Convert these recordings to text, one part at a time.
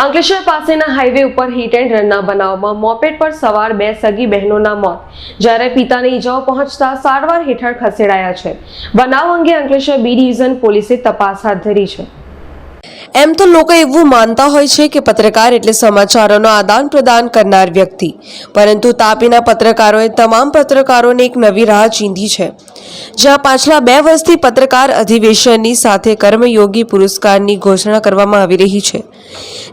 અંકલેશ્વર પાસેના હાઈવે ઉપર hit and રનના બનાવમાં મોપેડ પર સવાર બે સગી બહેનોના મોત. જ્યારે પિતાને ઈજાઓ પહોંચતા સારવાર હેઠળ ખસેડાયા છે. બનાવ અંગે અંકલેશ્વર બી ડિવિઝન પોલીસે તપાસ હાથ ધરી છે. એમ તો લોકો એવું માનતા હોય છે કે પત્રકાર એટલે સમાચારોનો આદાન પ્રદાન કરનાર વ્યક્તિ. પરંતુ તાપીના પત્રકારોએ તમામ પત્રકારોને એક નવી રાહ ચીંધી છે. જ્યાં પાછલા બે વર્ષથી પત્રકાર અધિવેશનની સાથે કર્મયોગી પુરસ્કારની ઘોષણા કરવામાં આવી રહી છે.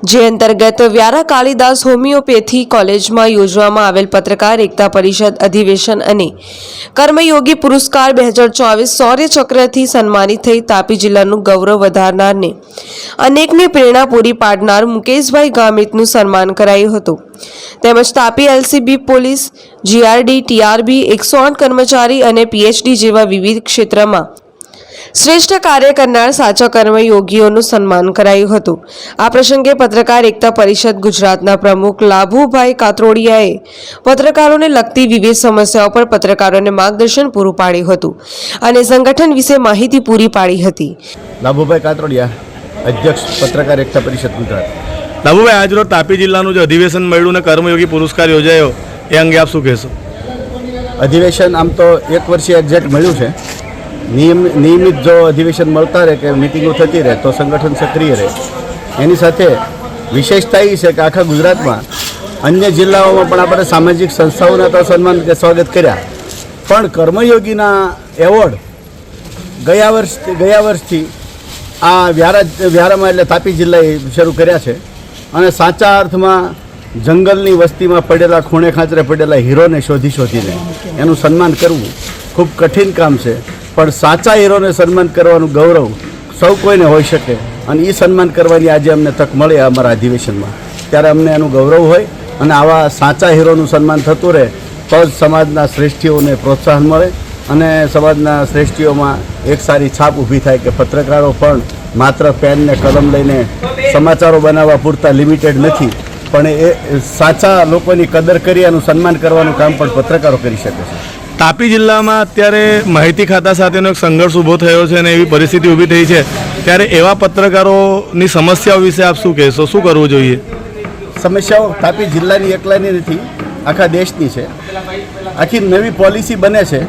જે અંતર્ગત વ્યારા કાળીદાસ હોમિયોપેથી કોલેજમાં યોજવામાં આવેલ પત્રકાર એકતા પરિષદ અધિવેશન અને કર્મયોગી પુરસ્કાર બે હજાર ચોવીસ શૌર્ય ચક્રથી સન્માનિત થઈ તાપી જિલ્લાનું ગૌરવ વધારનારને અનેકને પ્રેરણા પૂરી પાડનાર મુકેશભાઈ ગામિતનું સન્માન કરાયું હતું. તેમજ Tapi LCB police, GRD, TRB, એકસો આઠ કર્મચારી અને પીએચડી જેવા વિવિધ ક્ષેત્રમાં શ્રેષ્ઠ કાર્ય કરનાર સાચા કર્મયોગીઓનું સન્માન કરાયું હતું. આ પ્રસંગે પત્રકાર એકતા પરિષદ ગુજરાતના પ્રમુખ લાભુભાઈ કાતરોડિયાએ પત્રકારોને લગતી વિવિધ સમસ્યાઓ પર પત્રકારોને માર્ગદર્શન પૂરું પાડ્યું હતું અને સંગઠન વિશે માહિતી પૂરી પાડી હતી. લાભુભાઈ કાતરોડિયા અધ્યક્ષ પત્રકાર એકતા પરિષદ ગુજરાત. લાભુભાઈ આજરોજ તાપી જિલ્લાનું જે અધિવેશન મળ્યું ને કર્મયોગી પુરસ્કાર યોજાયો એ અંગે આપ શું કહેશો? અધિવેશન આમ તો એક વર્ષે એક્ઝેક્ટ મળ્યું છે. નિયમ, નિયમિત જો અધિવેશન મળતા રહે કે મિટિંગો થતી રહે, તો સંગઠન સક્રિય રહે. એની સાથે વિશેષતા એ છે કે આખા ગુજરાતમાં અન્ય જિલ્લાઓમાં પણ આપણે સામાજિક સંસ્થાઓના તો સન્માન કે સ્વાગત કર્યા. પણ કર્મયોગીના એવોર્ડ ગયા વર્ષ, ગયા વર્ષથી આ વ્યારા, વ્યારામાં એટલે તાપી જિલ્લાએ શરૂ કર્યા છે. અને સાચા અર્થમાં જંગલની વસ્તીમાં પડેલા ખૂણે ખાંચરે પડેલા હીરોને શોધી શોધીને એનું સન્માન કરવું ખૂબ કઠિન કામ છે. પણ સાચા હીરોને સન્માન કરવાનું ગૌરવ સૌ કોઈને હોઈ શકે અને એ સન્માન કરવાની આજે અમને તક મળે અમારા અધિવેશનમાં. ત્યારે અમને એનું ગૌરવ હોય અને આવા સાચા હીરોનું સન્માન થતું રહે, તો જ સમાજના શ્રેષ્ઠીઓને પ્રોત્સાહન મળે અને સમાજના શ્રેષ્ઠીઓમાં એક સારી છાપ ઊભી થાય કે પત્રકારો પણ માત્ર પેનને કલમ લઈને સમાચારો બનાવવા પૂરતા લિમિટેડ નથી, પણ એ સાચા લોકોની કદર કરી એનું સન્માન કરવાનું કામ પણ પત્રકારો કરી શકે છે. તાપી જિલ્લામાં અત્યારે માહિતી ખાતા સાથેનો એક સંઘર્ષ ઊભો થયો છે અને એવી પરિસ્થિતિ ઊભી થઈ છે. ત્યારે એવા પત્રકારોની સમસ્યાઓ વિશે આપ શું કહેશો? શું કરવું જોઈએ? સમસ્યાઓ તાપી જિલ્લાની એકલાની નથી, આખા દેશની છે. આખી નવી પોલિસી બને છે.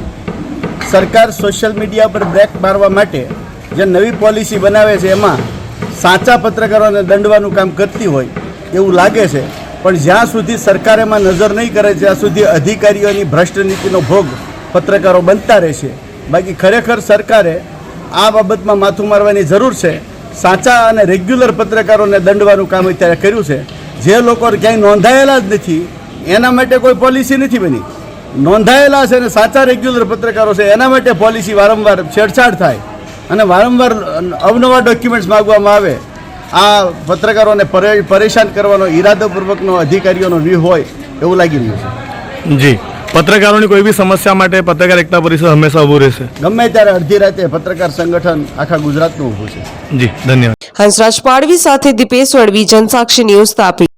સરકાર સોશિયલ મીડિયા પર બ્રેક મારવા માટે જે નવી પોલિસી બનાવે છે, એમાં સાચા પત્રકારોને દંડવાનું કામ કરતી હોય એવું લાગે છે. પણ જ્યાં સુધી સરકાર એમાં નજર નહીં કરે ત્યાં સુધી અધિકારીઓની ભ્રષ્ટ નીતિનો ભોગ પત્રકારો બનતા રહેશે. બાકી ખરેખર સરકારે આ બાબતમાં માથું મારવાની જરૂર છે. સાચા અને રેગ્યુલર પત્રકારોને દંડવાનું કામ અત્યારે કર્યું છે. જે લોકો ક્યાંય નોંધાયેલા જ નથી, એના માટે કોઈ પોલિસી નથી બની. નોંધાયેલા છે અને સાચા રેગ્યુલર પત્રકારો છે, એના માટે પોલિસી વારંવાર છેડછાડ થાય. અને વારંવાર અવનવા ડોક્યુમેન્ટ્સ માગવામાં આવે. આ પત્રકારોને પરે- પરેશાન કરવાનો ઈરાદાપૂર્વકનો અધિકારીઓનો વ્યૂહ હોય એવું લાગી રહ્યું છે. જી. પત્રકારોની કોઈ બી સમસ્યા માટે પત્રકાર એકતા પરિષદ હંમેશા ઊભું રહેશે. ગમે ત્યારે અડધી રાતે પત્રકાર સંગઠન આખા ગુજરાતનું ઊભું છે. જી ધન્યવાદ. હંસરાજ પાડવી સાથે દીપેશ વડવી જનસાક્ષી ન્યૂઝ તાપી.